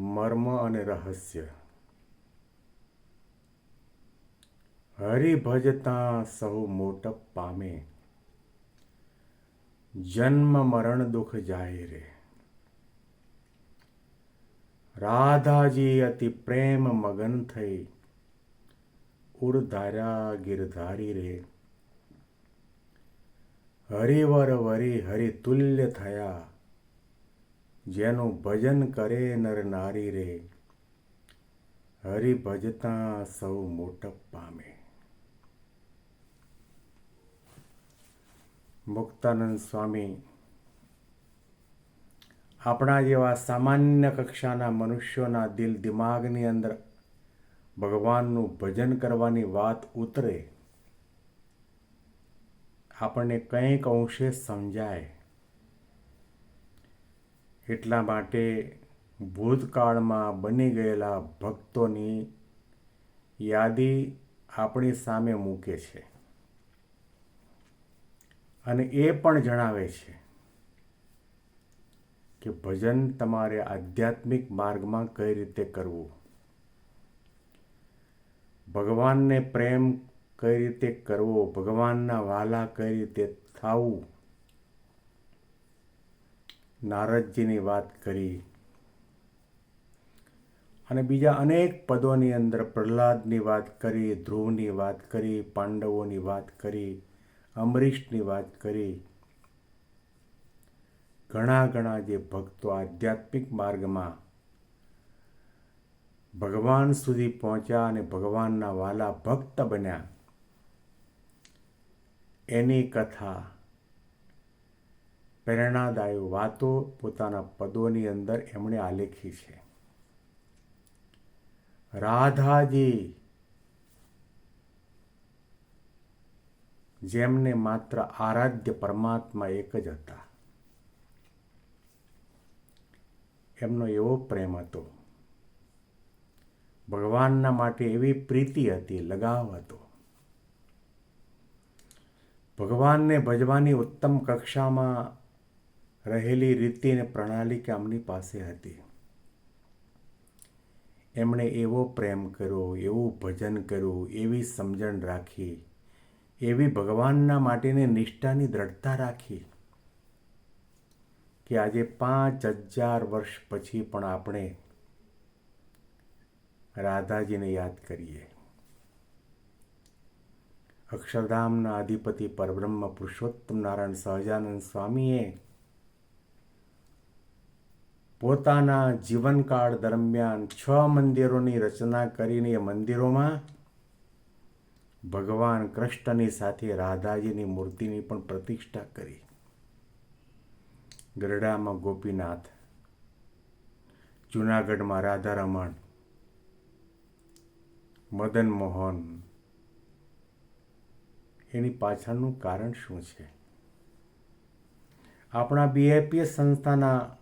મર્મ અને રહસ્ય. હરિભજતા સૌ મોટપ પામે. જન્મ મરણ દુઃખ જાય રે. રાધાજી અતિ પ્રેમ મગન થઈ. ઉરધાર્યા ગિરધારી રે. હરિવર વરી હરિતુલ્ય થયા. જેનું ભજન કરે નર નારી રે. હરિ ભજતા સૌ મોટપ પામે. મુક્તાનંદ સ્વામી, આપણા જેવા સામાન્ય કક્ષાના મનુષ્યોના દિલ દિમાગની અંદર ભગવાનનું ભજન કરવાની વાત ઉતરે. આપણને કંઈક અંશે સમજાય. એટલા માટે ભૂતકાળમાં બની ગયેલા ભક્તોની યાદી આપણી સામે મૂકે છે. અને એ પણ જણાવે છે કે ભજન તમારે આધ્યાત્મિક માર્ગમાં કઈ રીતે કરવું? ભગવાનને પ્રેમ કઈ રીતે કરવો? ભગવાનના વાલા કઈ રીતે થવું? નારદજીની વાત કરી. અને બીજા અનેક પદોની અંદર પ્રહલાદની વાત કરી, ધ્રુવની વાત કરી, પાંડવોની વાત કરી, અમરીશની વાત કરી. ઘણા ઘણા જે ભક્તો આધ્યાત્મિક માર્ગમાં ભગવાન સુધી પહોંચ્યા અને ભગવાનના વાલા ભક્ત બન્યા. એની કથા પ્રેરણાદાયી વાતો પોતાના પદોની અંદર એમણે આલેખી છે. રાધાજી, જેમને માત્ર આરાધ્ય પરમાત્મા એક જ હતા. એમનો એવો પ્રેમ હતો. ભગવાનના માટે એવી પ્રીતિ હતી, લગાવ હતો. ભગવાનને ભજવાની ઉત્તમ કક્ષામાં રહેલી રીતિ અને પ્રણાલી કામની પાસે હતી. એમણે એવો પ્રેમ કર્યો, એવું ભજન કર્યું, એવી સમજણ રાખી, એવી ભગવાનના માટેની નિષ્ઠાની દ્રઢતા રાખી કે આજે પાંચ હજાર વર્ષ પછી પણ આપણે રાધાજીને યાદ કરીએ. અક્ષરધામના અધિપતિ પરબ્રહ્મ પુરુષોત્તમ નારાયણ સહજાનંદ સ્વામીએ પોતાના જીવનકાળ દરમિયાન છ મંદિરોની રચના કરીને એ મંદિરોમાં ભગવાન કૃષ્ણની સાથે રાધાજીની મૂર્તિની પણ પ્રતિષ્ઠા કરી. ગરડામાં ગોપીનાથ, જુનાગઢમાં રાધારમણ મદન મોહન એની પાછળનું કારણ શું છે? આપણા બીએપીએસ સંસ્થાના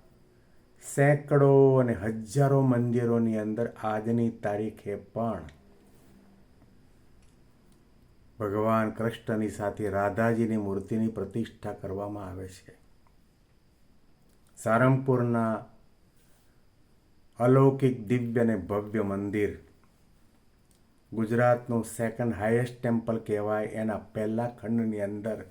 સેંકડો અને હજારો મંદિરોની અંદર આજની તારીખે પણ ભગવાન કૃષ્ણની સાથે રાધાજીની મૂર્તિની પ્રતિષ્ઠા કરવામાં આવે છે. સારંગપુરના અલૌકિક દિવ્ય અને ભવ્ય મંદિર ગુજરાતનું સેકન્ડ હાઈએસ્ટ ટેમ્પલ કહેવાય. એના પહેલા ખંડની અંદર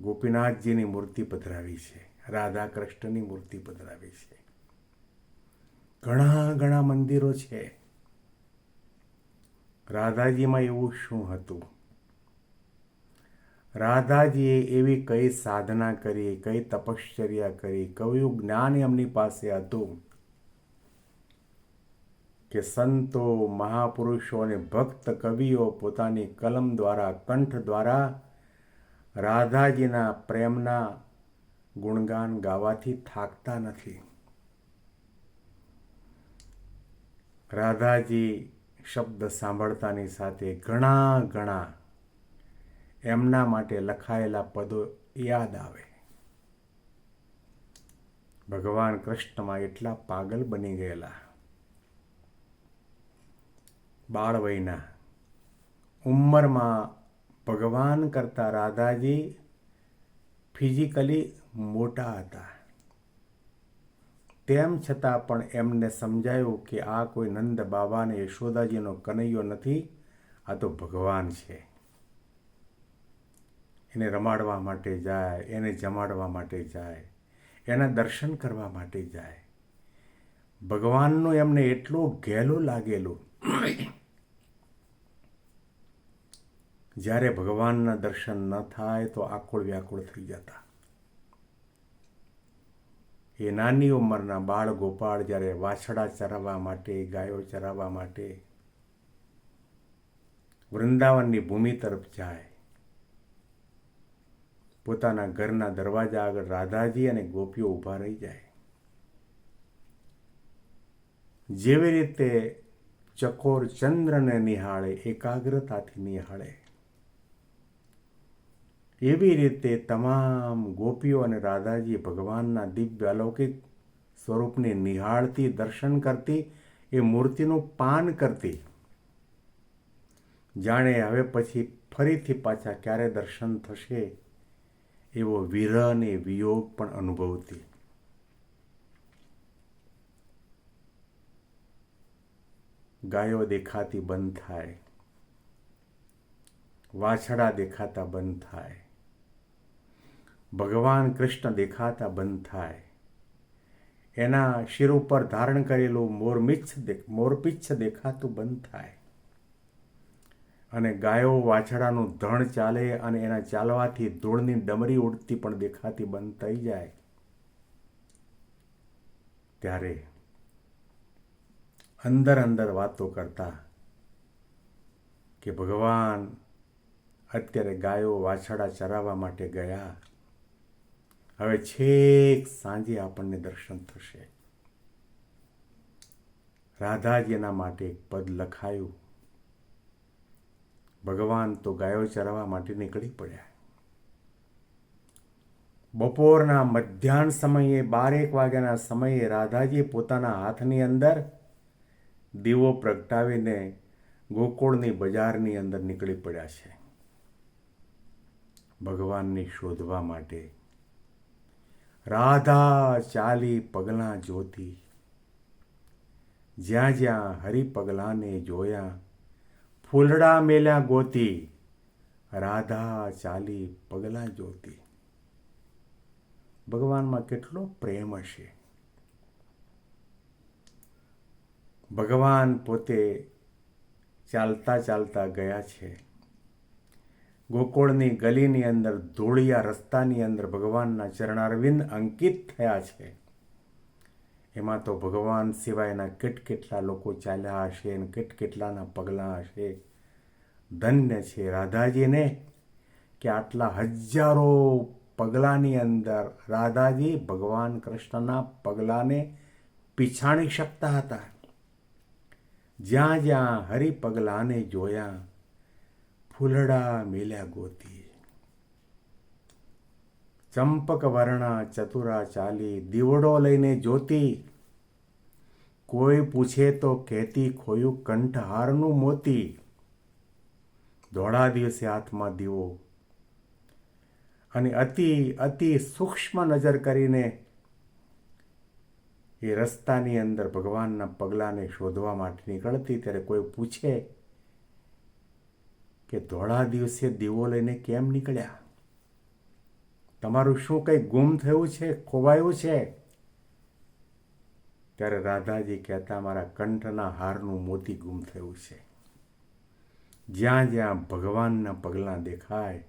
ગોપીનાથજીની મૂર્તિ પધરાવી છે. રાધા કૃષ્ણની મૂર્તિ પધરાવી છે. ઘણા ઘણા મંદિરો છે. રાધાજીમાં એવું શું હતું? રાધાજીએ એવી કઈ સાધના કરી, કઈ તપશ્ચર્યા કરી, કયું જ્ઞાન એમની પાસે હતું કે સંતો, મહાપુરુષો અને ભક્ત કવિઓ પોતાની કલમ દ્વારા, કંઠ દ્વારા રાધાજીના પ્રેમના ગુણગાન ગાવાથી થાકતા નથી. રાધાજી શબ્દ સાંભળતાની સાથે ઘણા ઘણા એમના માટે લખાયેલા પદો યાદ આવે. ભગવાન કૃષ્ણમાં એટલા પાગલ બની ગયેલા. બાળવયના ઉંમરમાં ભગવાન કરતાં રાધાજી ફિઝિકલી મોટા હતા. તેમ છતાં પણ એમને સમજાયું કે આ કોઈ નંદ બાબાને યશોદાજીનો કનૈયો નથી, આ તો ભગવાન છે. એને રમાડવા માટે જાય, એને જમાડવા માટે જાય, એના દર્શન કરવા માટે જાય. ભગવાનનું એમને એટલું ઘેલું લાગેલું. જ્યારે ભગવાનના દર્શન ન થાય તો આકુળ વ્યાકુળ થઈ જતા. એ નાની ઉંમરના બાળ ગોપાળ જ્યારે વાછડા ચરાવવા માટે, ગાયો ચરાવવા માટે વૃંદાવનની ભૂમિ તરફ જાય, પોતાના ઘરના દરવાજા આગળ રાધાજી અને ગોપીઓ ઊભા રહી જાય. જેવી રીતે ચકોર ચંદ્રને નિહાળે, એકાગ્રતાથી નિહાળે એવી રીતે તમામ ગોપીઓ અને રાધાજી ભગવાનના દિવ્ય અલૌકિક સ્વરૂપને નિહાળતી, દર્શન કરતી, એ મૂર્તિનું પાન કરતી. જાણે હવે પછી ફરીથી પાછા ક્યારે દર્શન થશે એવો વિરહ અને વિયોગ પણ અનુભવતી. ગાયો દેખાતી બંધ થાય. વાછડા દેખાતા બંધ થાય. ભગવાન કૃષ્ણ દેખાતા બંધ થાય. એના શિર ઉપર ધારણ કરેલું મોરમિચ્છ મોરપિચ્છ દેખાતું બંધ થાય. અને ગાયો વાછડાનું ધણ ચાલે અને એના ચાલવાથી ધૂળની ડમરી ઉડતી પણ દેખાતી બંધ થઈ જાય. ત્યારે અંદર અંદર વાતો કરતા કે ભગવાન, અત્યારે ગાયો વાછડા ચરાવવા માટે ગયા. હવે છેક સાંજે આપણને દર્શન થશે. રાધાજીના માટે એક પદ લખાયું. ભગવાન તો ગાયો ચરાવવા માટે નીકળી પડ્યા. બપોરના મધ્યાહન સમયે બારેક વાગ્યાના સમયે રાધાજી પોતાના હાથની અંદર દીવો પ્રગટાવીને ગોકુળની બજારની અંદર નીકળી પડ્યા છે. ભગવાનની શોધવા માટે રાધા ચાલી પગલાં જોતી. જ્યાં જ્યાં હરિ પગલાંને જોયા ફૂલડા મેલ્યા ગોતી, રાધા ચાલી પગલાં જોતી. ભગવાનમાં કેટલો પ્રેમ હશે. ભગવાન પોતે ચાલતા ચાલતા ગયા છે. ગોકુળની ગલીની અંદર, ધૂળિયા રસ્તાની અંદર ભગવાનના ચરણારવિંદ અંકિત થયા છે. એમાં તો ભગવાન સિવાયના કેટલા લોકો ચાલ્યા હશે અને કેટલાના પગલાં હશે. ધન્ય છે રાધાજીને કે આટલા હજારો પગલાંની અંદર રાધાજી ભગવાન કૃષ્ણના પગલાંને પીછાણી શકતા હતા. જ્યાં જ્યાં હરિ પગલાને જોયા ફૂલડા મેલ્યા ગોતી. ચંપક વર્ણા ચતુરા ચાલી દીવડો લઈને જોતી. કોઈ પૂછે તો કહેતી ખોયું કંઠહારનું મોતી. ધોળા દિવસે હાથમાં દીવો. અને અતિ અતિ સૂક્ષ્મ નજર કરીને એ રસ્તાની અંદર ભગવાનના પગલાંને શોધવા માટે નીકળતી, ત્યારે કોઈ પૂછે કે ધોળા દિવસે દીવો લઈને કેમ નીકળ્યા? તમારું શું કંઈ ગુમ થયું છે, ખોવાયું છે? ત્યારે રાધાજી કહેતા, મારા કંઠના હારનું મોતી ગુમ થયું છે. જ્યાં જ્યાં ભગવાનના પગલાં દેખાય,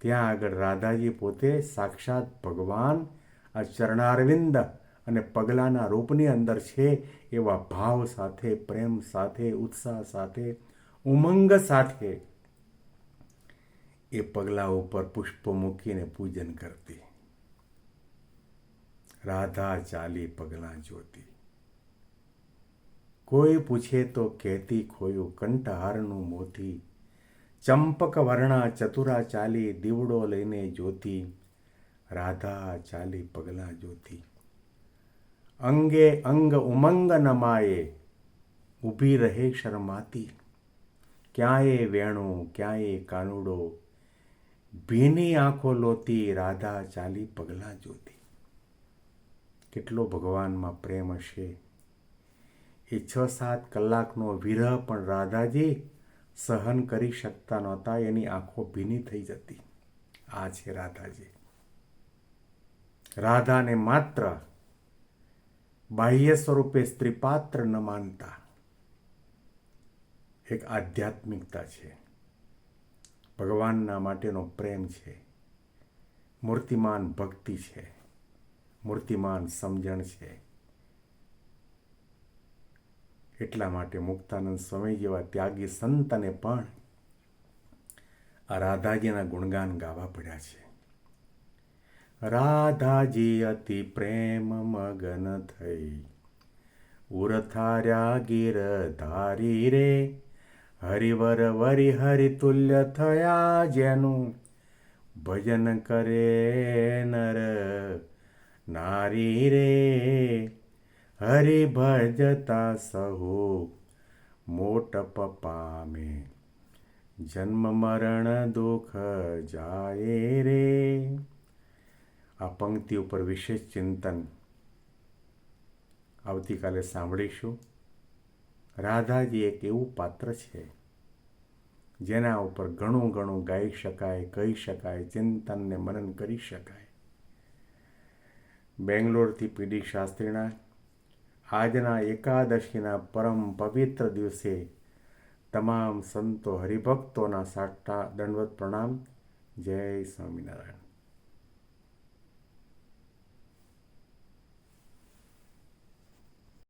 ત્યાં આગળ રાધાજી પોતે સાક્ષાત ભગવાન, આ ચરણારવિંદ અને પગલાંના રૂપની અંદર છે એવા ભાવ સાથે, પ્રેમ સાથે, ઉત્સાહ સાથે ઉમંગ સાથે એ પગલા ઉપર પુષ્પ મૂકીને પૂજન કરતી. રાધા ચાલી પગલાં જોતી. કોઈ પૂછે તો કહેતી ખોયું કંઠહારનું મોતી. ચંપક વર્ણા ચતુરા ચાલી દીવડો લઈને જોતી. રાધા ચાલી પગલાં જોતી. અંગે અંગ ઉમંગ નમાયે, ઊભી રહે શરમાતી. ક્યાંય વેણું, ક્યાંય કાનુડો, ભીની આંખો લોતી રાધા ચાલી પગલાં જોતી. કેટલો ભગવાનમાં પ્રેમ હશે. એ છ સાત કલાકનો વિરહ પણ રાધાજી સહન કરી શકતા નહોતા, એની આંખો ભીની થઈ જતી. આ છે રાધાજી. રાધાને માત્ર બાહ્ય સ્વરૂપે સ્ત્રીપાત્ર ન માનતા. એક આધ્યાત્મિકતા છે. ભગવાનના માટેનો પ્રેમ છે. મૂર્તિમાન ભક્તિ છે. મૂર્તિમાન સમજણ છે. એટલા માટે મુક્તાનંદ સ્વામી જેવા ત્યાગી સંતને પણ આ રાધાજીના ગુણગાન ગાવા પડ્યા છે. રાધાજી અતિ પ્રેમ મગન થઈ. ઉરથાર્યા ગીર ધારી રે. હરિવર વરી હરિતુલ્ય થયા જેનું ભજન કરે નર નારી રે. હરિ ભજતા સહુ મોટપ પામે જન્મ મરણ દુઃખ જાય રે. આ પંક્તિ ઉપર વિશેષ ચિંતન આવતીકાલે સાંભળીશું. રાધાજી એક એવું પાત્ર છે? જેના ઉપર ઘણું ઘણું ગાઈ શકાય, કહી શકાય, ચિંતનને મનન કરી શકાય. બેંગ્લોરથી પીડી શાસ્ત્રીના આજના એકાદશીના પરમ પવિત્ર દિવસે તમામ સંતો હરિભક્તોના સાટા દંડવત પ્રણામ. જય સ્વામિનારાયણ.